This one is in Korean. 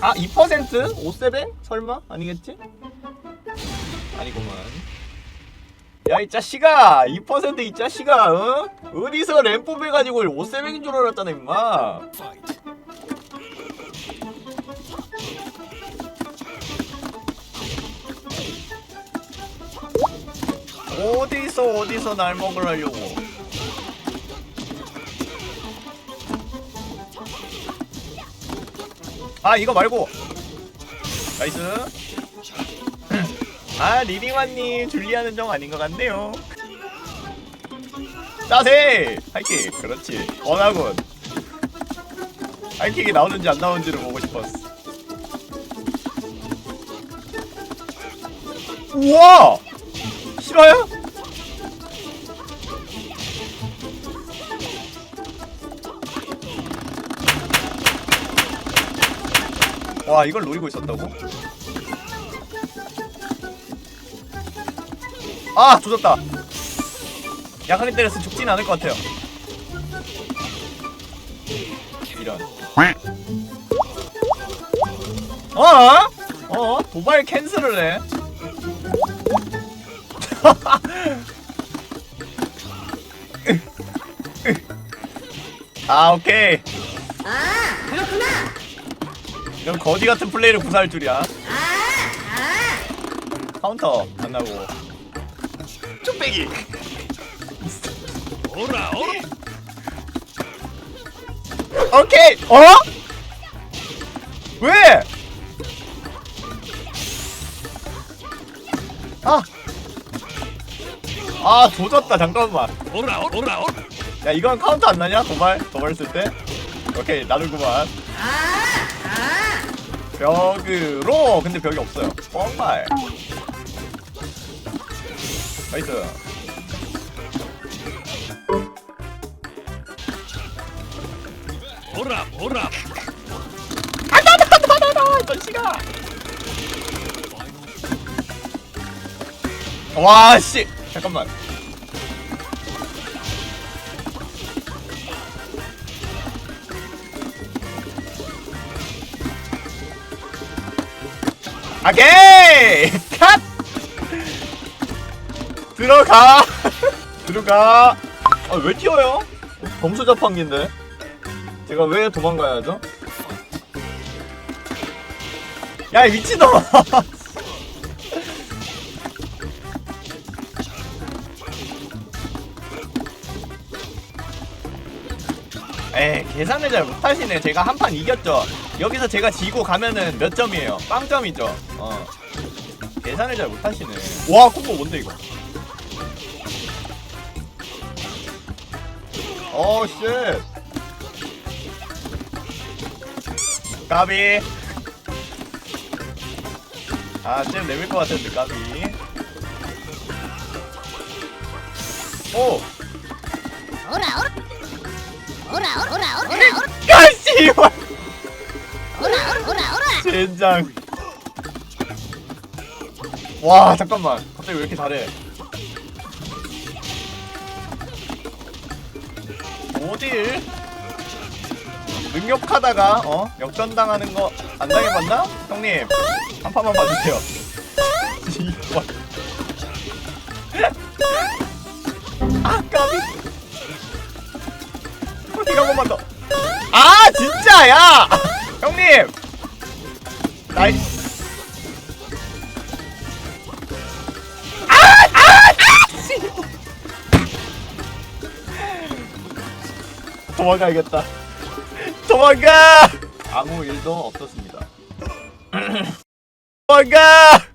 아 2%? 5세배? 설마? 아니겠지? 아니구만 야 이 자식아 2%이 자식아 어? 어디서 램 뽑해가지고 5세배인 줄 알았잖아 임마 어디서 어디서 날 먹으려고 아 이거 말고. 나이스. 아 리딩환님 줄리아는 좀 아닌 것 같네요. 짜세! 하이킥. 그렇지. 원하군. 하이킥이 나오는지 안 나오는지를 보고 싶었어. 우와! 싫어요? 와 이걸 노리고 있었다고? 아 조졌다 약하게 때려서 죽진 않을 것 같아요 이런 어? 어? 도발 캔슬을 해 아 오케이 아, 그렇구나. 그럼 거지 같은 플레이를 구사할 줄이야. 카운터 안 나고 쭈빼기 오라 오라 오케이 어? 왜? 아. 아, 조졌다. 잠깐만. 오라 오라 오라 야, 이건 카운터 안 나냐? 도발? 도발 쓸 때? 오케이, 나누구만. 아, 아. 벽으로. 근데 벽이 없어요. 뻥말. 나이스. 오라 오라 전시가. 와, 씨. 잠깐만. 오케이! 컷! 들어가! 들어가! 아, 왜 튀어요? 범수 자판기인데? 제가 왜 도망가야죠? 야, 이 미친놈아! 에 계산을 잘 못하시네. 제가 한 판 이겼죠. 여기서 제가 지고 가면은 몇 점이에요? 빵점이죠. 어. 계산을 잘 못하시네. 와 콤보 뭔데 이거? 어 쉣. 까비. 아, 쟤 내밀 것 같은데 까비. 오. 오라, 오라. 오라, 오라, 오라, 오라, 씨발. 젠장. 와 잠깐만. 갑자기 왜 이렇게 잘해? 어딜? 능력하다가 어 역전 당하는 거 안 당해봤나? 형님 한 판만 봐주세요. 아 까비. 이거 한 번만 더. 아 진짜 야 형님. 나이. 도망가야겠다. 도망가! 아무 일도 없었습니다. 도망가!